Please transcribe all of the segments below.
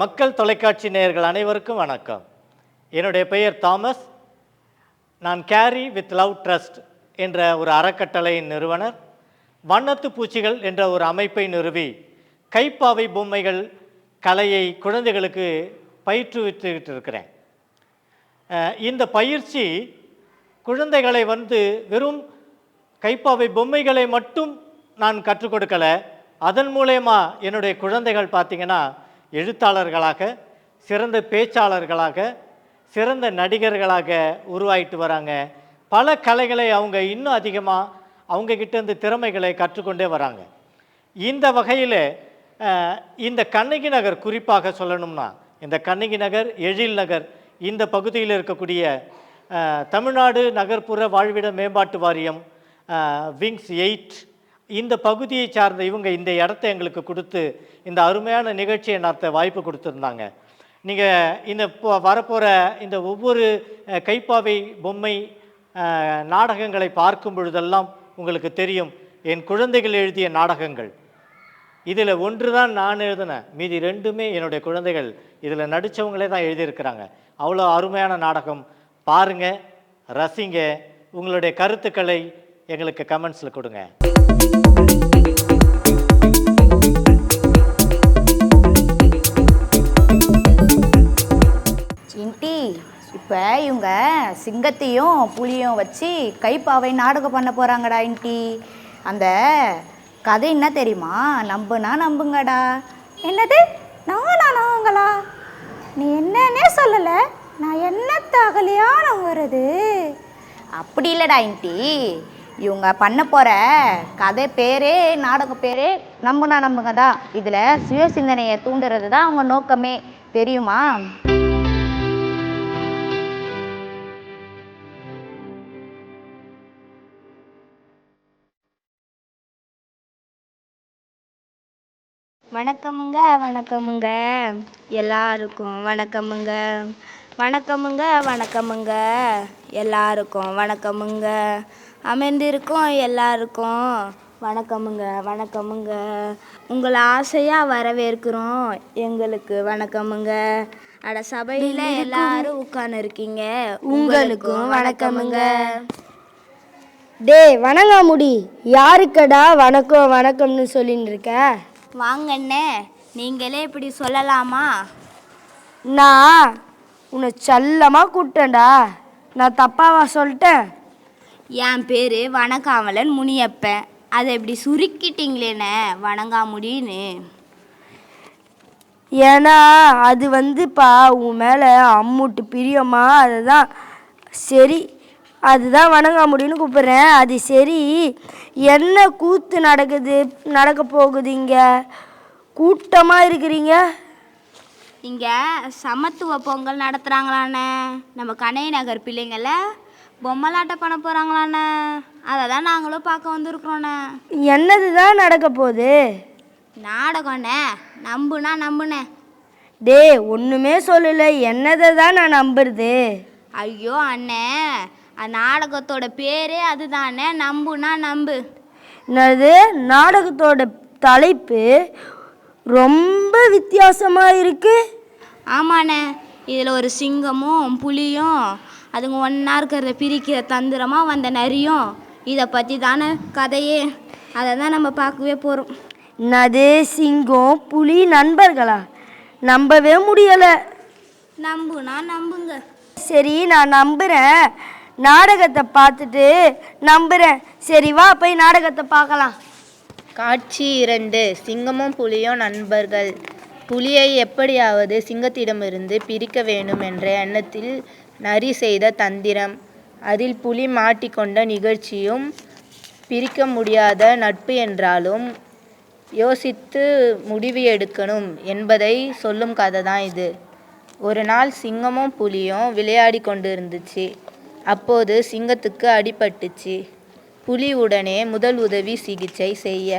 மக்கள் தொலைக்காட்சி நேயர்கள் அனைவருக்கும் வணக்கம். என்னுடைய பெயர் தாமஸ். நான் கேரி வித் லவ் ட்ரஸ்ட் என்ற ஒரு அறக்கட்டளையின் நிறுவனர். வண்ணத்து பூச்சிகள் என்ற ஒரு அமைப்பை நிறுவி கைப்பாவை பொம்மைகள் கலையை குழந்தைகளுக்கு பயிற்றுவித்துக்கிட்டு இருக்கிறேன். இந்த பயிற்சி குழந்தைகளை வந்து வெறும் கைப்பாவை பொம்மைகளை மட்டும் நான் கற்றுக் கொடுக்கலை. அதன் மூலயமா என்னுடைய குழந்தைகள் பார்த்திங்கன்னா எழுத்தாளர்களாக சிறந்த பேச்சாளர்களாக சிறந்த நடிகர்களாக உருவாயிட்டு வராங்க. பல கலைகளை அவங்க இன்னும் அதிகமாக அவங்க கிட்ட இருந்து திறமைகளை கற்றுக்கொண்டே வராங்க. இந்த வகையில் இந்த கண்ணகி நகர் குறிப்பாக சொல்லணும்னா இந்த கண்ணகி நகர் எழில் நகர் இந்த பகுதியில் இருக்கக்கூடிய தமிழ்நாடு நகர்ப்புற வாழ்விட மேம்பாட்டு வாரியம் விங்ஸ் எயிட் இந்த பகுதியை சார்ந்த இவங்க இந்த இடத்த எங்களுக்கு கொடுத்து இந்த அருமையான நிகழ்ச்சியை நடத்த வாய்ப்பு கொடுத்துருந்தாங்க. நீங்கள் இந்த இப்போ வரப்போகிற இந்த ஒவ்வொரு கைப்பாவை பொம்மை நாடகங்களை பார்க்கும் பொழுதெல்லாம் உங்களுக்கு தெரியும் என் குழந்தைகள் எழுதிய நாடகங்கள். இதில் ஒன்று தான் நான் எழுதினேன் மீதி ரெண்டுமே என்னுடைய குழந்தைகள் இதில் நடித்தவங்களே தான் எழுதியிருக்கிறாங்க. அவ்வளோ அருமையான நாடகம். பாருங்கள் ரசிங்க உங்களுடைய கருத்துக்களை எங்களுக்கு கமெண்ட்ஸில் கொடுங்க. இப்போ இவங்க சிங்கத்தையும் புலியும் வச்சு கைப்பாவை நாடகம் பண்ண போகிறாங்கடா இன்ட்டி அந்த கதை என்ன தெரியுமா? நம்புனா நம்புங்கடா. என்னது? நானா நாங்களா? நீ என்னன்னே சொல்லலை. நான் என்ன தகலையா நம்புறது அப்படி இல்லைடா இன்ட்டி இவங்க பண்ண போகிற கதை பேரே நாடக பேரே நம்புனா நம்புங்க தான் இதில் சுய சிந்தனையை தூண்டுறது தான் அவங்க நோக்கமே. தெரியுமா? வணக்கமுங்க வணக்கமுங்க. எல்லாருக்கும் வணக்கமுங்க. வணக்கமுங்க வணக்கமுங்க. எல்லாருக்கும் வணக்கமுங்க. அமர்ந்திருக்கும் எல்லாருக்கும் வணக்கமுங்க வணக்கமுங்க. உங்களை ஆசையாக வரவேற்கிறோம் எங்களுக்கு வணக்கமுங்க. அட சபையில் எல்லாரும் உட்கார்ந்து இருக்கீங்க உங்களுக்கும் வணக்கமுங்க. டேய் வணங்காமுடி. யாருக்கடா வணக்கம் வணக்கம்னு சொல்லின்னு இருக்க வாங்கண்ணே. நீங்களே இப்படி சொல்லலாமா? நான் உன்னை செல்லமாக கூப்பிட்டேன்டா. நான் தப்பாவா சொல்லிட்டேன். என் பேர் வணக்காமலன் முனியப்பன். அதை இப்படி சுருக்கிட்டீங்களேண்ணே வணங்காமுடின்னு. ஏன்னா அது வந்துப்பா உன் மேலே அம்முட்டு பிரியமா அதுதான் சரி. அதுதான் வணங்காமுடின்னு கூப்பிட்றேன். அது சரி. என்ன கூத்து நடக்குது? நடக்க போகுது இங்கே? கூட்டமாக இருக்கிறீங்க? இங்கே சமத்துவ பொங்கல் நடத்துகிறாங்களாண்ணே நம்ம கனை நகர் பிள்ளைங்கள பொம்மலாட்டம் பண்ண போகிறாங்களாண்ணே அதை தான் நாங்களும் பார்க்க வந்திருக்கிறோண்ணே. என்னது தான் நடக்க போகுது? நாடகம்ண்ணே. நம்புனா நம்புனேன் டேய் ஒன்றுமே சொல்லலை. என்னதை தான் நான் நம்புறது? ஐயோ அண்ணே. நாடகத்தோட பேரே அதுதானே? நம்புனா நம்பு. என்னது? நாடகத்தோட தலைப்பு ரொம்ப வித்தியாசமாக இருக்கு. ஆமாண்ணே. இதில் ஒரு சிங்கமும் புலியும் அதுங்க ஒன்றா இருக்கிறத பிரிக்கிற தந்திரமாக வந்த நரியும் இதை பற்றி தானே கதையே. அதை தான் நம்ம பார்க்கவே போகிறோம் என்னது? சிங்கம் புலி நண்பர்களா? நம்பவே முடியலை. நம்புனா நம்புங்க. சரி நான் நம்புகிறேன் நாடகத்தை பார்த்துட்டு நம்புகிறேன் சரி வா போய் நாடகத்தை பார்க்கலாம். காட்சி இரண்டு. சிங்கமும் புலியும் நண்பர்கள். புலியை எப்படியாவது சிங்கத்திடமிருந்து பிரிக்க வேண்டும் என்ற எண்ணத்தில் நரி செய்த தந்திரம். அதில் புலி மாட்டிக்கொண்ட நிகழ்ச்சியும் பிரிக்க முடியாத நட்பு என்றாலும் யோசித்து முடிவு எடுக்கணும் என்பதை சொல்லும் கதை தான் இது. ஒரு நாள் சிங்கமும் புலியும் விளையாடி கொண்டு இருந்துச்சு அப்போது சிங்கத்துக்கு அடிபட்டுச்சு. புலி உடனே முதல் உதவி சிகிச்சை செய்ய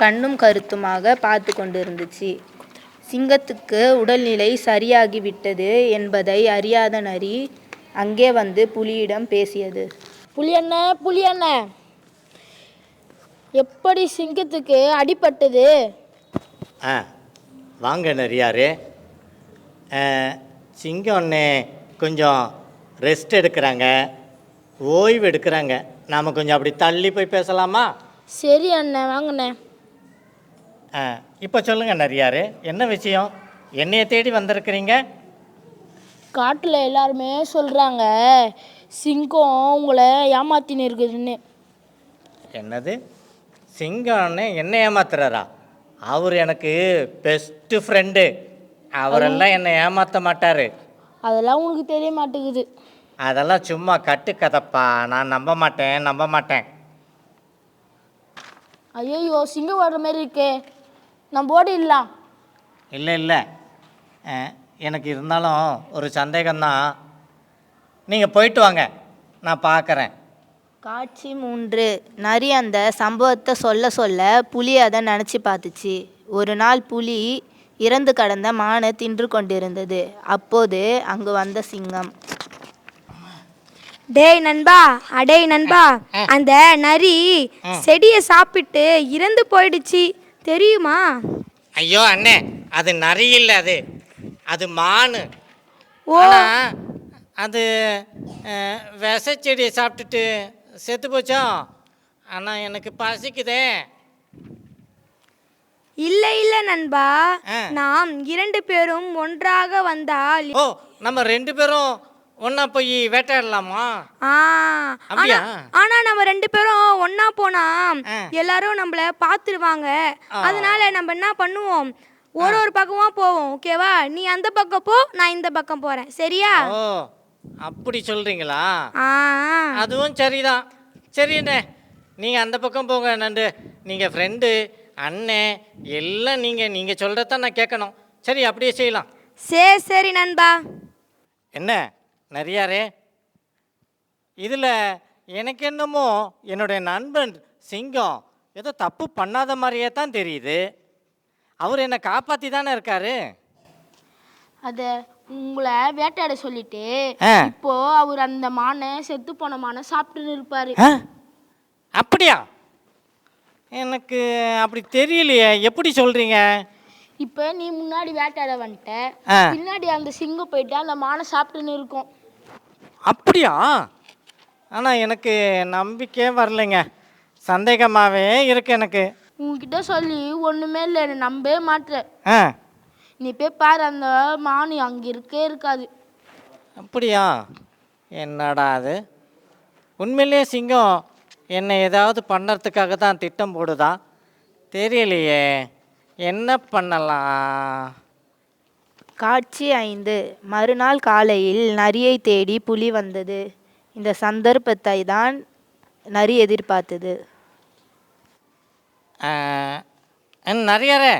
கண்ணும் கருத்துமாக பார்த்து கொண்டு இருந்துச்சு சிங்கத்துக்கு உடல்நிலை சரியாகி விட்டது என்பதை அறியாத நரி அங்கே வந்து புலியிடம் பேசியது. புலியண்ண புலியண்ண எப்படி சிங்கத்துக்கு அடிபட்டது? ஆ வாங்க நரியாரு. சிங்கம் அண்ணே கொஞ்சம் ரெஸ்ட் எடுக்கிறாங்க ஓய்வு எடுக்கிறாங்க நாம் கொஞ்சம் அப்படி தள்ளி போய் பேசலாமா? சரி அண்ணன் வாங்கண்ணே. இப்போ சொல்லுங்கள் நரியாரு. என்ன விஷயம்? என்னைய தேடி வந்திருக்கிறீங்க? காட்டில் எல்லாருமே சொல்கிறாங்க சிங்கம் உங்களை ஏமாத்தின்னு இருக்குதுன்னு என்னது? சிங்கம் அண்ணே என்ன ஏமாத்துறாரா? அவர் எனக்கு பெஸ்ட்டு ஃப்ரெண்டு அவரெல்லாம் என்னை ஏமாற்ற மாட்டார். அதெல்லாம் உனக்கு தெரிய மாட்டேங்குது. அதெல்லாம் சும்மா கட்டுக்கதைப்பா. நான் நம்ப மாட்டேன் நம்ப மாட்டேன். ஐயோ சிங்கம் வர்ற மாதிரி இருக்கே. நம்ம ஓடிடலாம் இல்லை. இல்லை அஹ், எனக்கு இருந்தாலும் ஒரு சந்தேகம்தான் நீங்கள் போயிட்டு வாங்க. நான் பார்க்குறேன் காட்சி மூன்று. நரி அந்த சம்பவத்தை சொல்ல சொல்ல புலி அதை நினச்சி பார்த்துச்சு. ஒரு நாள் புலி இறந்து கடந்த மானை தின்று கொண்டிருந்தது. அப்போது அங்கு வந்த சிங்கம். டேய் நண்பா அடேய் நண்பா அந்த நரி செடியை சாப்பிட்டு இறந்து போயிடுச்சு. தெரியுமா? ஐயோ அண்ணே அது நரி இல்லை அது. அது மானு. ஓ. அது அஹ், விசைச்செடியை சாப்பிட்டுட்டு செத்து போச்சோ? ஆனால் எனக்கு பசிக்குதே. இல்ல இல்ல நண்பா. நாம் இரண்டு பேரும் ஒன்றாக வந்தால் ஓ நம்ம ரெண்டு பேரும் ஒன்றா போய் வேட்டையாடலாமா? ஆ அப்படியா? ஆனா- நம்ம ரெண்டு பேரும் ஒண்ணா போனா. எல்லாரும் நம்மள பாத்துருவாங்க. அதனால நம்ம என்ன பண்ணுவோம்? ஒரு ஒரு பக்கமா போவோம் ஓகேவா நீ அந்த பக்கம் போ நான் இந்த பக்கம் போறேன். சரியா? ஓ அப்படி சொல்கிறீங்களா ஆ அதுவும் சரிதான். சரிண்ணே நீங்கள் அந்த பக்கம் போங்க நண்டு. நீங்கள் ஃப்ரெண்டு அண்ணே எல்லாம் நீங்கள் நீங்கள் சொல்கிறதான் நான் கேட்கணும். சரி அப்படியே செய்யலாம். சரி சரி நண்பா. என்ன? நிறையாரே இதில் எனக்கு என்னமோ என்னுடைய நண்பன் சிங்கம் ஏதோ தப்பு பண்ணாத மாதிரியே தான் தெரியுது. அவர் என்னை காப்பாற்றி தானே இருக்காரு? அதை உங்களை வேட்டையாட சொல்லிட்டு. இப்போ அவர் அந்த மானை செத்து போன மானை சாப்பிட்டு இருப்பாரு? அப்படியா? எனக்கு அப்படி தெரியலையே. எப்படி சொல்கிறீங்க இப்போ நீ முன்னாடி வேட்டையாட வந்துட்ட. பின்னாடி அந்த சிங்கம் போயிட்டு அந்த மானை சாப்பிட்டுன்னு இருக்கும். அப்படியா? ஆனால் எனக்கு நம்பிக்கையே வரலைங்க. சந்தேகமாகவே இருக்கு எனக்கு. உங்ககிட்ட சொல்லி ஒன்றுமே இல்லை என்னை நம்பவே மாட்டேன் ஆ. நீ போய் பாரு அந்த மானு அங்கே இருக்கே இருக்காது. அப்படியா? என்னடா அது? உண்மையிலேயே சிங்கம் என்னை ஏதாவது பண்ணுறதுக்காக தான் திட்டம் போடுதா? தெரியலையே. என்ன பண்ணலாம்? காட்சி ஐந்து. மறுநாள் காலையில் நரியை தேடி புலி வந்தது. இந்த சந்தர்ப்பத்தை தான் நரி எதிர்பார்த்தது. ஆ, நிறையாரே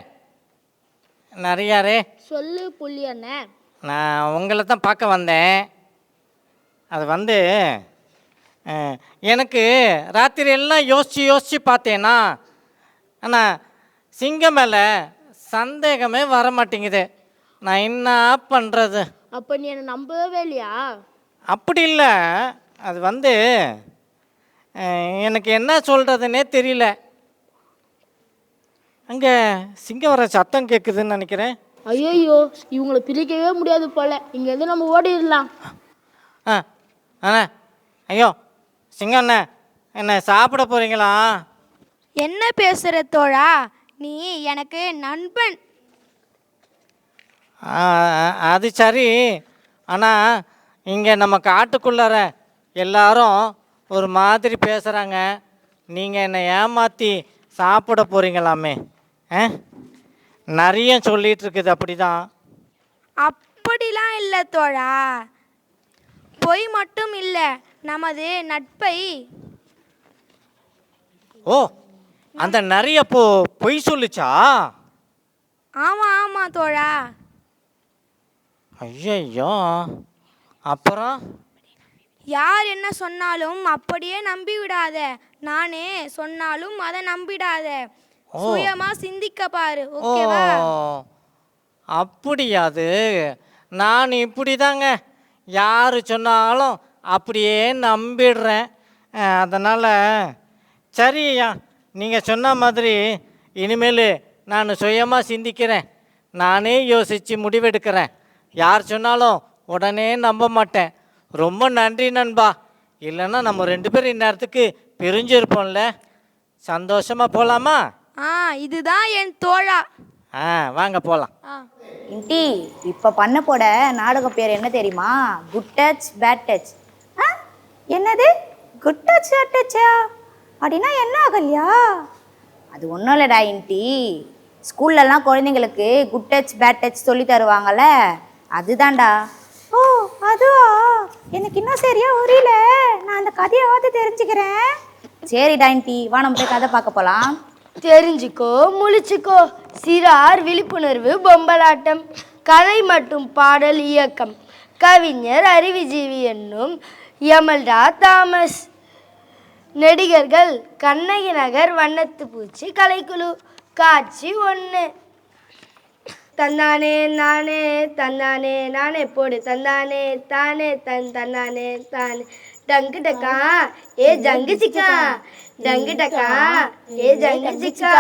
நிறையாரே சொல்லு புள்ளி அண்ணன் நான் உங்களை தான் பார்க்க வந்தேன். அது வந்து அஹ், எனக்கு ராத்திரி எல்லாம் யோசித்து யோசித்து பார்த்தேன்னா ஆனால் சிங்கம் மேலே சந்தேகமே வர மாட்டேங்குது நான் என்ன பண்ணுறது அப்போ நீ என்னை நம்பவே இல்லையா? அப்படி இல்லை. அது வந்து அஹ், எனக்கு என்ன சொல்கிறதுனே தெரியல. அங்கே சிங்கம் வர சத்தம் கேட்குதுன்னு நினைக்கிறேன். ஐயோ இவங்களை பிரிக்கவே முடியாது போல. இங்கேருந்து நம்ம ஓடிடலாம். ஆ அண்ணா ஐயோ சிங்கம் அண்ணே என்ன சாப்பிட போகிறீங்களா என்ன பேசுற தோழா? நீ எனக்கு நண்பன். அது சரி. ஆனால் இங்கே நம்ம காட்டுக்குள்ளார எல்லாரும் ஒரு மாதிரி பேசுகிறாங்க நீங்கள் என்னை ஏமாற்றி சாப்பிட போகிறீங்களாமே ஆ? நிறைய சொல்லிட்டு இருக்குது அப்படி தான் அப்படிலாம் இல்லை தோழா. பொய் மட்டும் இல்லை நமது நட்பை. ஓ அந்த நிறைய போ பொய் சொல்லுச்சா? ஆமா ஆமா தோழா. ஐயையோ. அப்புறம்? யார் என்ன சொன்னாலும் அப்படியே நம்பி விடாத நானே சொன்னாலும் அதை நம்பிடாத. ஓ. சுயமா சிந்திக்க பாரு ஓ ஓகேவா? அப்படியா அது நான் இப்படி தாங்க யார் சொன்னாலும் அப்படியே நம்பிடுறேன். அதனால் சரியா நீங்கள் சொன்ன மாதிரி இனிமேல் நான் சுயமாக சிந்திக்கிறேன். நானே யோசித்து முடிவெடுக்கிறேன். யார் சொன்னாலும் உடனே நம்ப மாட்டேன். ரொம்ப நன்றி நண்பா. இல்லைன்னா நம்ம ரெண்டு பேரும் இந்நேரத்துக்கு பிரிஞ்சிருப்போம்ல. சந்தோஷமாக போகலாமா ஆ இதுதான் என் தோழா. ஆ வாங்க போகலாம் ஆ. இன்டி இப்போ பண்ண போட நாடக பேர் என்ன தெரியுமா? குட் டச் பேட் டச் ஆ? என்னது? குட் டச் பேட் டச்சா அப்படின்னா என்ன ஆகலையா? அது ஒன்றும் இல்லைடா இன்டி ஸ்கூல்லலாம் குழந்தைங்களுக்கு குட் டச் பேட் டச் சொல்லி தருவாங்கல்ல. அதுதான்டா. ஓ அதுவா எனக்கு இன்னும் சரியா புரியல. நான் அந்த கதையாவது தெரிஞ்சுக்கிறேன். சரிடா இன்டி வா நம்ம போய் கதை பார்க்க போகலாம் தெரிஞ்சுக்கோ முழிச்சுக்கோ. சிறார் விழிப்புணர்வு பொம்பலாட்டம். கதை மற்றும் பாடல் இயக்கம். கவிஞர் அறிவுஜீவி என்னும் யமல்டா தாமஸ். நடிகர்கள் கண்ணகி நகர் வண்ணத்து பூச்சி கலைக்குழு. காட்சி ஒன்று தந்தானே நானே தந்தானே நானே போடு. தந்தானே தானே தன் தந்தானே தானே. டங்கு டக்கா ஏ ஜங்கு சிக்கா. டங்கு டக்கா ஏ ஜங்கு சிக்கா.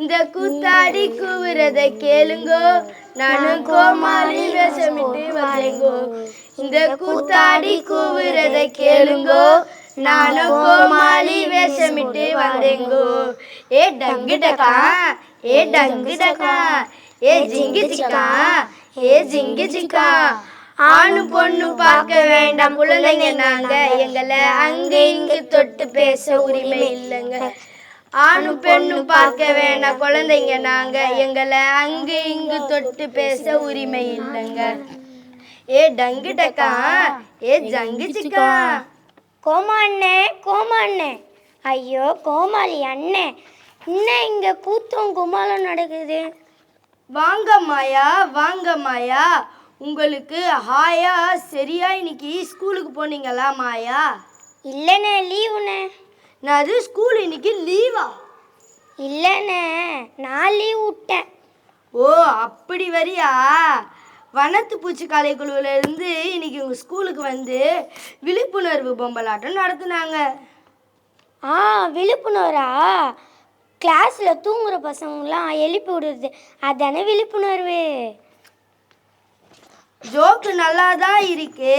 இந்த கூத்தாடி கூவுறத கேளுங்கோ. நானும் கோமாளி வேஷமிட்டு வரேங்கோ இந்த கூத்தாடி கூவுறத கேளுங்கோ. நானும் கோமாளி வேஷமிட்டு வந்தேங்கோ. ஏ டங்கு டக்கா ஏ டங்கு டக்கா. ஏ ஜிங்கு சிக்கா ஏ ஜிங்கு சிக்கா ஆணும் பொண்ணு பார்க்க வேண்டாம். குழந்தைங்க நாங்க எங்களை அங்க இங்க தொட்டு பேச உரிமை இல்லைங்க. ஆணும் பெண்ணு பார்க்க வேண்டாம். குழந்தைங்க நாங்க எங்களை அங்க இங்கு தொட்டு பேச உரிமை இல்லைங்க. ஏ டங்கு டக்கா ஏ ஜங்கு சிக்கா கோமா அண்ணே கோமா அண்ணே. ஐயோ கோமாளி அண்ணே. இன்னும் இங்கே கூத்தும் கும்மாளம் நடக்குது? வாங்க மாயா வாங்க மாயா. உங்களுக்கு ஹாயா சரியா இன்னைக்கு ஸ்கூலுக்கு போனீங்களா மாயா? இல்லைண்ணே லீவுண்ணே. நான் அது ஸ்கூல் இன்னைக்கு லீவா? இல்லைண்ணே நான் லீவ் விட்டேன். ஓ அப்படி வரியா? வனத்து பூச்சி கலைக்குழுவில் இருந்து இன்னைக்கு உங்கள் ஸ்கூலுக்கு வந்து விழிப்புணர்வு பொம்பலாட்டம் நடத்துனாங்க. ஆ விழிப்புணர்வா? கிளாஸில் தூங்குற பசங்களாம் எழுப்பி விடுறது. அதானே விழிப்புணர்வு? ஜோக்கு நல்லா தான் இருக்கு.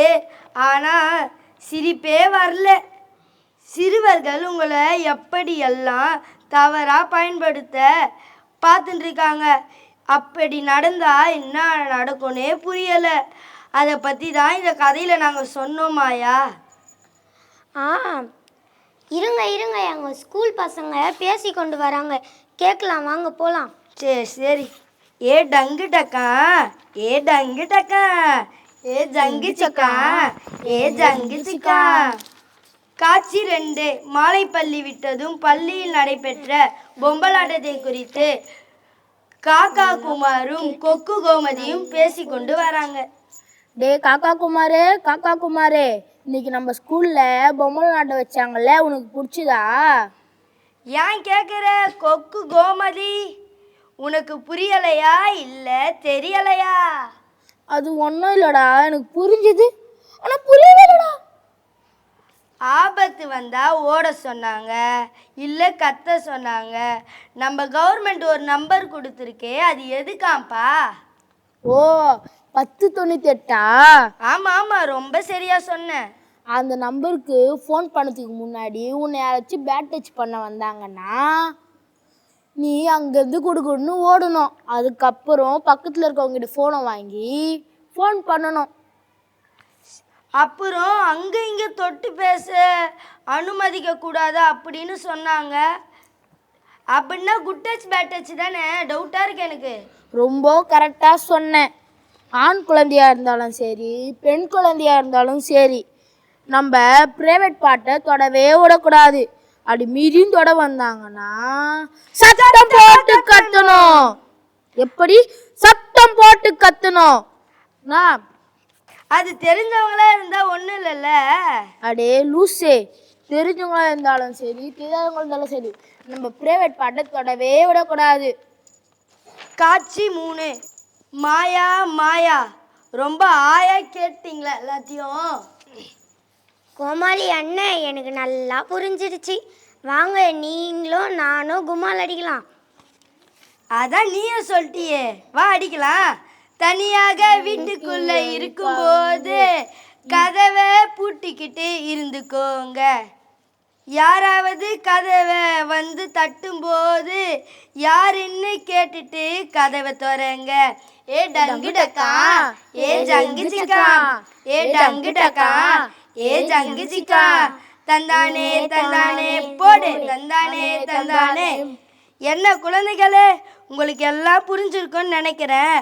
ஆனால் சிரிப்பே வரல. சிறுவர்கள் உங்களை எப்படியெல்லாம் தவறாக பயன்படுத்த பார்த்துட்டு இருக்காங்க அப்படி நடந்தால் என்ன நடக்கும்னே புரியலை. அதை பற்றி தான் இந்த கதையில் நாங்கள் சொன்னோமாயா? ஆ இருங்க இருங்க எங்கள் ஸ்கூல் பசங்க பேசி கொண்டு வராங்க. கேட்கலாம் வாங்க போகலாம் சரி சரி. ஏ டங்கு டக்கா ஏ டங்கு டக்கா ஏ ஜங்கு சிக்கா ஏ ஜங்கு சிக்கா காட்சி ரெண்டு. மாலை பள்ளி விட்டதும் பள்ளியில் நடைபெற்ற பொம்பலாட்டத்தை குறித்து காக்கா குமாரும் கொக்கு கோமதியும் பேசிக்கொண்டு வராங்க. டேய் காக்கா குமாரு காக்கா குமாரு. இன்னைக்கு நம்ம ஸ்கூல்ல பொம்மை நாட்ட வச்சாங்கல்ல உனக்கு பிடிச்சதா? ஏன் கேட்குற கொக்கு கோமதி உனக்கு புரியலையா? இல்லை தெரியலையா? அது ஒன்றும் இல்லடா எனக்கு புரிஞ்சுது. ஆனால் புரியவே இல்லடா ஆபத்து வந்தால் ஓட சொன்னாங்க இல்லை கத்த சொன்னாங்க. நம்ம கவர்மெண்ட் ஒரு நம்பர் கொடுத்துருக்கே அது எதுக்காம்ப்பா? ஓ பத்து தொண்ணூற்றி எட்டா? ஆமாம் ஆமாம் ரொம்ப சரியாக சொன்னேன் அந்த நம்பருக்கு ஃபோன் பண்ணதுக்கு முன்னாடி உன்னை யாராச்சும் பேட் டச் பண்ண வந்தாங்கன்னா நீ அங்கேருந்து கொடுக்கணும்னு ஓடணும். அதுக்கப்புறம் பக்கத்தில் இருக்கவங்ககிட்ட ஃபோனை வாங்கி ஃபோன் பண்ணணும். அப்புறம் அங்கே இங்கே தொட்டு பேச அனுமதிக்க கூடாது அப்படின்னு சொன்னாங்க. அப்படின்னா குட் டச் பேட் டச் தானே? டவுட்டாக இருக்கு எனக்கு. ரொம்ப கரெக்டாக சொன்னேன் ஆண் குழந்தையா இருந்தாலும் சரி பெண் குழந்தையா இருந்தாலும் சரி நம்ம ப்ரைவேட் பாட்டை தொடவே விடக்கூடாது. அப்படி மீறியும் தொட வந்தாங்கன்னா சத்தம் போட்டு கத்தணும். எப்படி? சத்தம் போட்டு கத்தணும். நான் அது தெரிஞ்சவங்களா இருந்தால் ஒன்றும் இல்லைல்ல. அடே லூசே. தெரிஞ்சவங்களா இருந்தாலும் சரி தெரியாதவங்களா இருந்தாலும் சரி நம்ம ப்ரைவேட் பாட்டை தொடவே விடக்கூடாது. காட்சி மூணு. மாயா மாயா. ரொம்ப ஆயா கேட்டிங்களா எல்லாத்தையும்? கோமாளி அண்ணன் எனக்கு நல்லா புரிஞ்சிடுச்சு வாங்க நீங்களும் நானும் கும்மால் அடிக்கலாம். அதான் நீயே சொல்லிட்டியே. வா அடிக்கலாம். தனியாக வீட்டுக்குள்ள இருக்கும்போது கதவை பூட்டிக்கிட்டு இருந்துக்கோங்க. யாராவது கதவை வந்து தட்டும்போது யாருன்னு கேட்டுட்டு கதவை திறங்க. ஏ டங்கு டக்கா ஏ ஜங்கு சிக்கா ஏ டங்கு டக்கா ஏ ஜங்கு தந்தானே தந்தானே போடு. தந்தானே தந்தானே. என்ன குழந்தைகளே உங்களுக்கு எல்லாம் புரிஞ்சிருக்கும்னு நினைக்கிறேன்.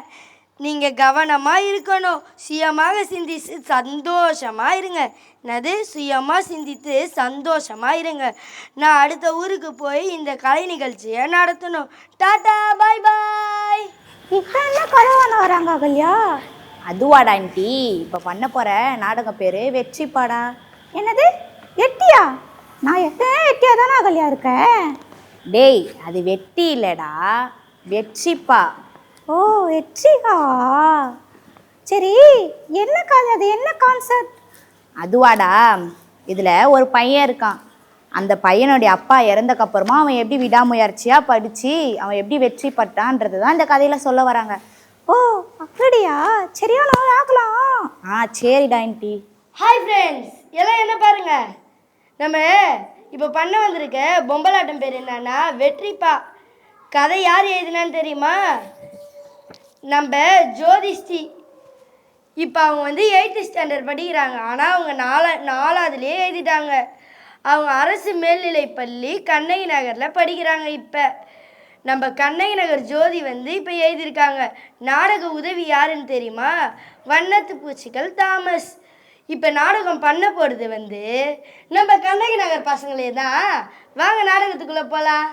நீங்கள் கவனமாக இருக்கணும். சுயமாக சிந்திச்சு சந்தோஷமாக இருங்க. என்னது? சுயமாக சிந்தித்து சந்தோஷமாக இருங்க. நான் அடுத்த ஊருக்கு போய் இந்த கலை நிகழ்ச்சியை நடத்தணும். Tata bye bye. இப்போ என்ன கருவான வராங்க அகல்யா. அதுவாடா ஆண்டி. இப்போ பண்ண போகிற நாடகம் பேர் வெற்றிப்பாடா என்னது? வெட்டியா? நான் எப்பயும் வெட்டியா தானே அகல்யா இருக்கேன். டேய் அது வெட்டி இல்லைடா. வெற்றிப்பா ஓ வெற்றிகா? சரி என்ன கதை அது? என்ன கான்செப்ட் அதுவாடா. இதில் ஒரு பையன் இருக்கான். அந்த பையனுடைய அப்பா இறந்தக்கப்புறமா அவன் எப்படி விடாமுயற்சியாக படித்து அவன் எப்படி வெற்றி பட்டான்றது தான் இந்த கதையில் சொல்ல வராங்க. ஓ அப்படியா? சரியா நான் ஆகலாம் ஆ சரிடா ஆண்டி. ஹாய் ஃப்ரெண்ட்ஸ் எல்லாம் என்ன பாருங்க? நம்ம இப்போ பண்ண வந்திருக்க பொம்பலாட்டம் பேர் என்னன்னா வெற்றிப்பா கதை யார் எழுதினான்னு தெரியுமா? நம்ம ஜோதிஷ்டி. இப்போ அவங்க வந்து எயித்து ஸ்டாண்டர்ட் படிக்கிறாங்க. ஆனால் அவங்க நாலா நாலாவதுலேயே எழுதிட்டாங்க. அவங்க அரசு மேல்நிலை பள்ளி கண்ணகி நகரில் படிக்கிறாங்க இப்போ. நம்ம கண்ணகி நகர் ஜோதி வந்து இப்போ எழுதியிருக்காங்க நாடக உதவி யாருன்னு தெரியுமா? வண்ணத்து பூச்சிகள் தாமஸ். இப்போ நாடகம் பண்ண போகிறது வந்து நம்ம கண்ணகி நகர் பசங்களே தான். வாங்க நாடகத்துக்குள்ளே போகலாம்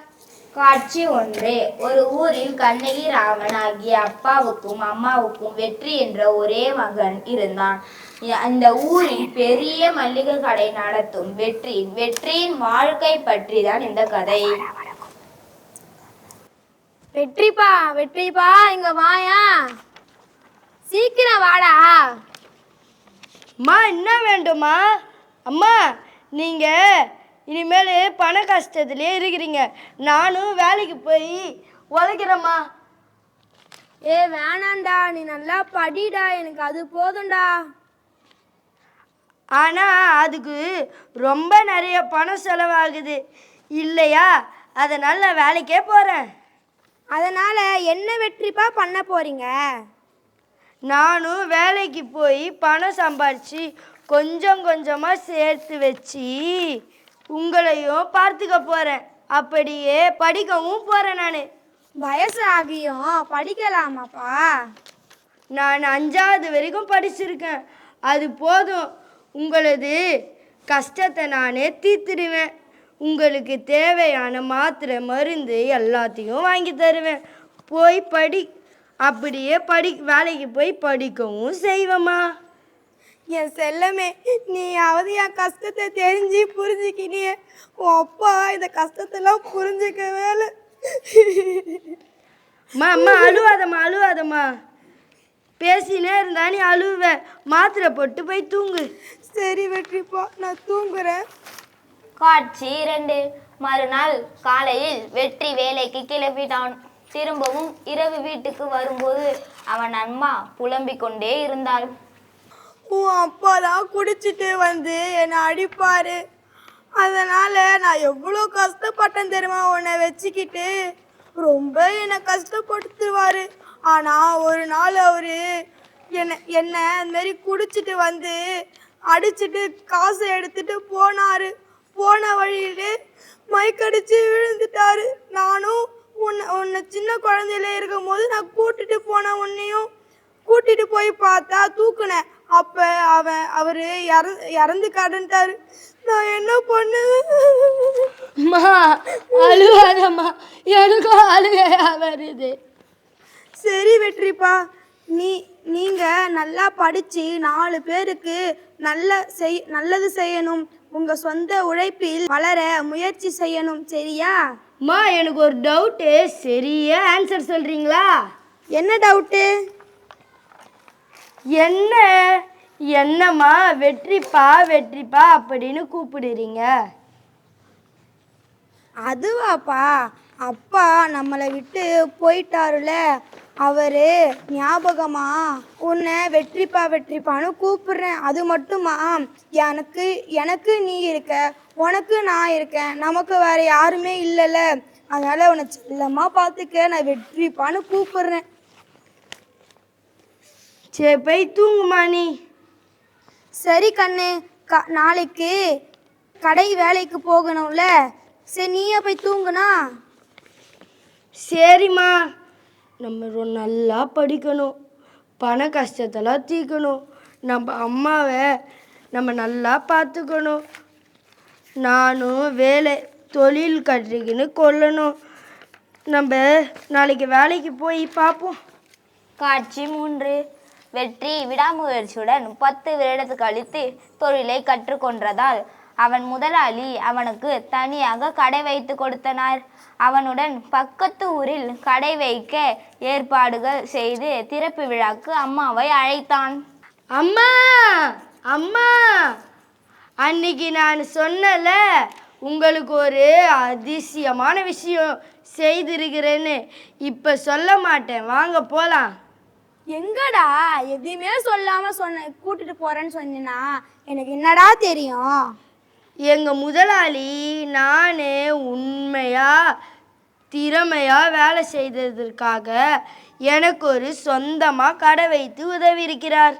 காட்சி ஒன்று. ஒரு ஊரில் கண்ணகி ராமன் ஆகிய அப்பாவுக்கும் அம்மாவுக்கும் வெற்றி என்ற ஒரே மகன் இருந்தான். அந்த ஊரில் பெரிய மல்லிகை கடை நடத்தும் வெற்றி வெற்றியின் வாழ்க்கை பற்றி தான் இந்த கதை. வெற்றிப்பா வெற்றிப்பா இங்க வாயா. சீக்கிரம் வாடா. அம்மா என்ன வேண்டுமா அம்மா நீங்கள் இனிமேல் பண கஷ்டத்துலேயே இருக்கிறீங்க. நானும் வேலைக்கு போய் உழைக்கிறேம்மா. ஏ வேணாண்டா. நீ நல்லா படிடா. எனக்கு அது போதும்டா. ஆனால் அதுக்கு ரொம்ப நிறைய பணம் செலவாகுது. இல்லையா? அதனால் நான் வேலைக்கே போகிறேன் அதனால என்ன வெற்றிப்பா பண்ண போறீங்க? நானும் வேலைக்கு போய் பணம் சம்பாரித்து கொஞ்சம் கொஞ்சமாக சேர்த்து வச்சு உங்களையும் பார்த்துக்க போகிறேன் அப்படியே படிக்கவும் போகிறேன் நான். வயசு ஆகியும். படிக்கலாமாப்பா? நான் அஞ்சாவது வரைக்கும் படிச்சிருக்கேன். அது போதும். உங்களது கஷ்டத்தை நானே தீர்த்துடுவேன். உங்களுக்கு தேவையான மாத்திரை மருந்து எல்லாத்தையும் வாங்கி தருவேன். போய் படி அப்படியே படி வேலைக்கு போய் படிக்கவும் செய்வேம்மா. என் செல்லமே நீயாவது என் கஷ்டத்தை தெரிஞ்சு புரிஞ்சுக்கினியே. உன் அப்பா இந்த கஷ்டத்தெல்லாம் புரிஞ்சுக்கவே இல்லை. அம்மா அம்மா அழுவாதம்மா அழுவாதம்மா. பேசினே இருந்தா நீ அழுவ. மாத்திரை போட்டு போய் தூங்கு. சரி வெற்றிப்பா நான் தூங்குறேன். காட்சி இரண்டு. மறுநாள் காலையில் வெற்றி வேலைக்கு கிளம்பிட்டான் திரும்பவும் இரவு வீட்டுக்கு வரும்போது அவன் அம்மா புலம்பிக் கொண்டே இருந்தாள். உன் அப்பா தான் குடிச்சிட்டு வந்து என்னை அடிப்பாரு. அதனால நான் எவ்வளோ கஷ்டப்பட்டேன் தெரியுமா? உன்னை வச்சுக்கிட்டு ரொம்ப என்னை கஷ்டப்படுத்துவாரு. ஆனால் ஒரு நாள் அவரு என்னை என்னை அந்த மாதிரி குடிச்சிட்டு வந்து அடிச்சிட்டு காசை எடுத்துட்டு போனாரு. போன வழியிலே மைக்கடிச்சு விழுந்துட்டாரு. நானும் உன்னை உன்னை சின்ன குழந்தையில இருக்கும் போது நான் கூட்டிட்டு போன உன்னையும் கூட்டிட்டு போய் பார்த்தா தூக்குனேன். அப்ப அவன் அவரு இற இறந்து கடன்ட்டாரு நான் என்ன பண்ணுவேன் அம்மா அழுவாதம்மா. எனக்கும் அழுகையா வருது. சரி வெற்றிப்பா. நீ நீங்க நல்லா படிச்சு நாலு பேருக்கு நல்ல செய் நல்லது செய்யணும். உங்க சொந்த உழைப்பில் வளர முயற்சி செய்யணும். சரியா? அம்மா எனக்கு ஒரு டவுட்டு சரியா ஆன்சர் சொல்றீங்களா? என்ன டவுட்டு என்ன என்னம்மா வெற்றிப்பா வெற்றிப்பா அப்படின்னு கூப்பிடுறீங்க? அதுவாப்பா. அப்பா நம்மளை விட்டு போயிட்டாருல. அவரு ஞாபகமா உன்னை வெற்றிப்பா வெற்றிப்பான்னு கூப்பிடுறேன். அது மட்டுமா? எனக்கு எனக்கு நீ இருக்க. உனக்கு நான் இருக்கேன். நமக்கு வேற யாருமே இல்லைல்ல அதனால உன்னை செல்லமா பார்த்துக்க நான் வெற்றிப்பான்னு கூப்பிடுறேன். சரி போய் தூங்குமா நீ? சரி கண்ணு. க நாளைக்கு கடை வேலைக்கு போகணும்ல. சரி நீயே போய் தூங்குனா? சரிம்மா. நம்ம நல்லா படிக்கணும். பண கஷ்டத்தெல்லாம் தீர்க்கணும். நம்ம அம்மாவை நம்ம நல்லா பார்த்துக்கணும். நானும் வேலை தொழில் கற்றுக்கின்னு கொள்ளணும் நம்ம நாளைக்கு வேலைக்கு போய் பார்ப்போம். காட்சி மூன்று. வெற்றி விடாமுயற்சியுடன் பத்து வருடத்து கழித்து தொழிலை கற்றுக்கொன்றதால் அவன் முதலாளி அவனுக்கு தனியாக கடை வைத்து கொடுத்தனர். அவனுடன் பக்கத்து ஊரில் கடை வைக்க ஏற்பாடுகள் செய்து திறப்பு விழாக்கு அம்மாவை அழைத்தான். அம்மா! அம்மா! அன்னைக்கு நான் சொன்னல உங்களுக்கு ஒரு அதிசயமான விஷயம் செய்திருக்கிறேன்னு. இப்போ சொல்ல மாட்டேன். வாங்க போகலாம் எங்கடா? எதையுமே சொல்லாம சொன்ன கூட்டிட்டு போறேன்னு சொன்னீனா? எனக்கு என்னடா தெரியும்? எங்கள் முதலாளி நான் உண்மையாக திறமையாக வேலை செய்ததற்காக எனக்கு ஒரு சொந்தமாக கடை வைத்து உதவி இருக்கிறார்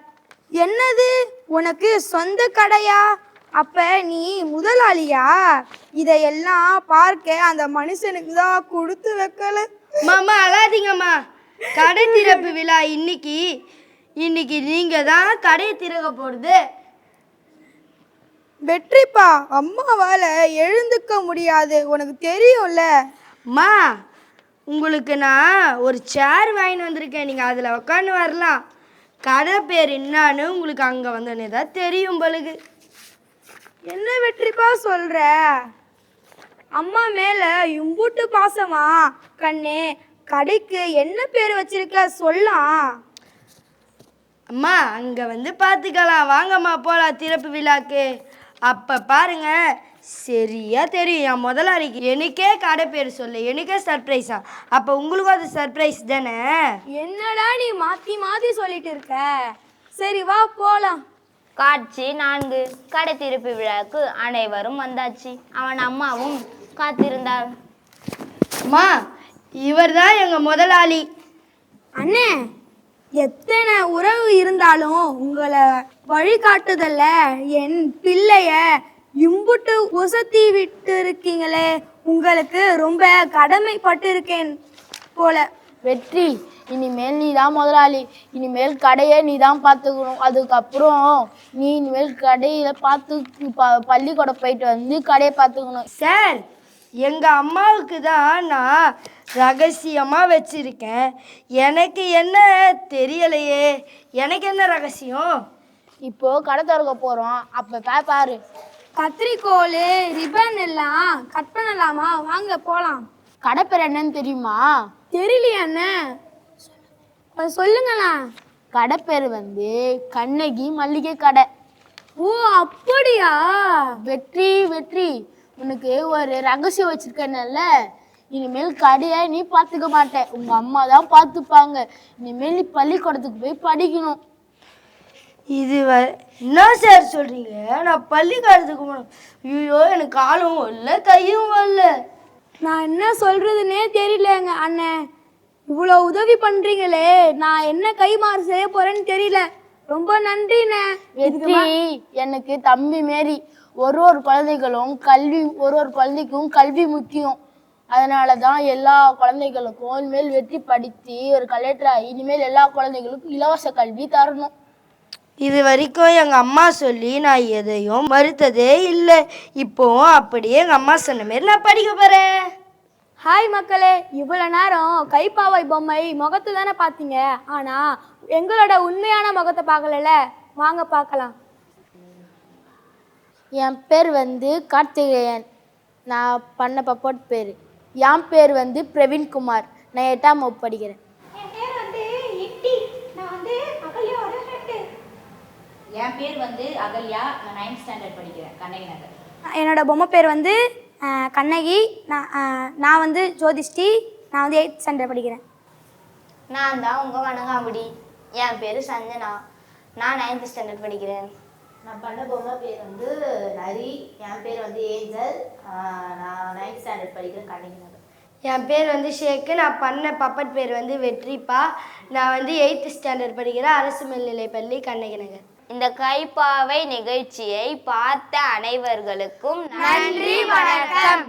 என்னது? உனக்கு சொந்த கடையா? அப்ப நீ முதலாளியா? இதையெல்லாம் பார்க்க அந்த மனுஷனுக்கு தான் கொடுத்து வைக்கல. மாமா அழாதீங்கம்மா. கடை திறப்பு விழா இன்னைக்கு இன்னைக்கு நீங்கள் தான் கடையை திறக்க போகிறது வெற்றிப்பா. அம்மாவால எழுந்துக்க முடியாது. உனக்கு தெரியும்ல. அம்மா உங்களுக்கு நான் ஒரு சேர் வாங்கிட்டு வந்திருக்கேன். நீங்கள் அதில் உட்காந்து வரலாம். கடை பேர் என்னான்னு உங்களுக்கு அங்கே வந்தோடனே தான் தெரியும் பழுகு என்ன வெற்றிப்பா சொல்ற? அம்மா மேல இம்புட்டு பாசமா? கண்ணே கடைக்கு என்ன பேர் வச்சிருக்க சொல்லலாம். அம்மா அங்கே வந்து பார்த்துக்கலாம் வாங்கம்மா போகலாம் திறப்பு விழாக்கு. அப்போ பாருங்க சரியா தெரியும். என் முதலாளிக்கு எனக்கே கடை பேர் சொல்லு. எனக்கே சர்ப்ரைஸா அப்போ உங்களுக்கும் அது சர்ப்ரைஸ் தானே? என்னடா நீ மாத்தி மாத்தி சொல்லிட்டு இருக்க? சரி வா போலாம். காட்சி நான்கு. கடை திறப்பு விழாக்கு அனைவரும் வந்தாச்சு. அவன் அம்மாவும் காத்திருந்தாள். அம்மா இவர் தான் எங்கள் முதலாளி. அண்ணே எத்தனை உறவு இருந்தாலும் உங்களை வழிகாட்டுதல்ல. என் பிள்ளைய இம்புட்டு உசத்தி விட்டு இருக்கீங்களே உங்களுக்கு ரொம்ப கடமைப்பட்டு இருக்கேன் போல. வெற்றி இனிமேல் நீ தான் முதலாளி. இனிமேல் கடையை நீ தான் பார்த்துக்கணும். அதுக்கப்புறம் நீ இனிமேல் கடையில் பார்த்து ப பள்ளிக்கூடம் போயிட்டு வந்து கடையை பார்த்துக்கணும். சார் எங்கள் அம்மாவுக்கு தான் நான் ரகசியமாக வச்சுருக்கேன். எனக்கு என்ன தெரியலையே. எனக்கு என்ன ரகசியம்? இப்போ கடை திறக்க போகிறோம் அப்போ பா பாரு. கத்திரிக்கோல் ரிப்பன் எல்லாம் கட் பண்ணலாமா? வாங்க போலாம். கடை பேர் என்னன்னு தெரியுமா? தெரியலையா அண்ணே. கொஞ்சம் சொல்லுங்களா. கடை பேர் வந்து கண்ணகி மல்லிகை கடை. ஓ அப்படியா? வெற்றி வெற்றி. உனக்கு ஒரு ரகசியம் வச்சிருக்கேன்ல இனிமேல் கடையை நீ பார்த்துக்க மாட்ட உங்க அம்மா தான் பார்த்துப்பாங்க. இனிமேல் நீ பள்ளிக்கூடத்துக்கு போய் படிக்கணும். இது வ என்ன சார் சொல்கிறீங்க நான் பள்ளிக்கூடத்துக்கு போகணும் ஐயோ எனக்கு காலும் வரல கையும் வரல. நான் என்ன சொல்றதுன்னே தெரியலங்க அண்ணன் இவ்வளோ உதவி பண்றீங்களே. நான் என்ன கைமாறு செய்ய போறேன்னு தெரியல. ரொம்ப நன்றிண்ணே. வெற்றி எனக்கு தம்பி மாரி. ஒரு ஒரு குழந்தைகளும் கல்வி ஒரு ஒரு குழந்தைக்கும் கல்வி முக்கியம். அதனால தான் எல்லா குழந்தைகளுக்கும் இனிமேல் வெற்றி படித்து ஒரு கலெக்டர் இனிமேல் எல்லா குழந்தைகளுக்கும் இலவச கல்வி தரணும். இது வரைக்கும் எங்கள் அம்மா சொல்லி நான் எதையும் மறுத்ததே இல்லை. இப்போ அப்படியே எங்கள் அம்மா சொன்ன மாரி நான் படிக்க போகிறேன் ஹாய் மக்களே இவ்வளோ நேரம் கைப்பாவை பொம்மை முகத்தை தானே பார்த்தீங்க. ஆனால் எங்களோட உண்மையான முகத்தை பார்க்கலல வாங்க பார்க்கலாம். என் பேர் வந்து கார்த்திகேயன். நான் பண்ண பப்போட் பேர். என் பேர் வந்து பிரவீன்குமார் நான் எட்டாம் வகுப்பு படிக்கிறேன். என் பேர் வந்து அகல்யா. நான் நைன்த் ஸ்டாண்டர்ட் படிக்கிறேன் கண்ணகி நகர். என்னோட பொம்மை பேர் வந்து கண்ணகி. நான் நான் வந்து ஜோதிஷ்டி. நான் வந்து எயித் ஸ்டாண்டர்ட் படிக்கிறேன். நான் தான் உங்கள் வணங்காமுடி என் பேர் சஞ்சனா. நான் நைன்த் ஸ்டாண்டர்ட் படிக்கிறேன். நான் பண்ண பொம்மை பேர் வந்து நரி. என் பேர் வந்து ஏஞ்சல். நான் நைன்த் ஸ்டாண்டர்ட் படிக்கிறேன் கண்ணகி நகர். என் பேர் வந்து ஷேக்கு. நான் பண்ண பப்பட் பேர் வந்து வெற்றிப்பா. நான் வந்து எயித்து ஸ்டாண்டர்ட் படிக்கிறேன் அரசு மேல்நிலைப்பள்ளி கண்ணகி நகர். இந்த கைப்பாவை நிகழ்ச்சியை பார்த்த அனைவர்களுக்கும் நன்றி வணக்கம்.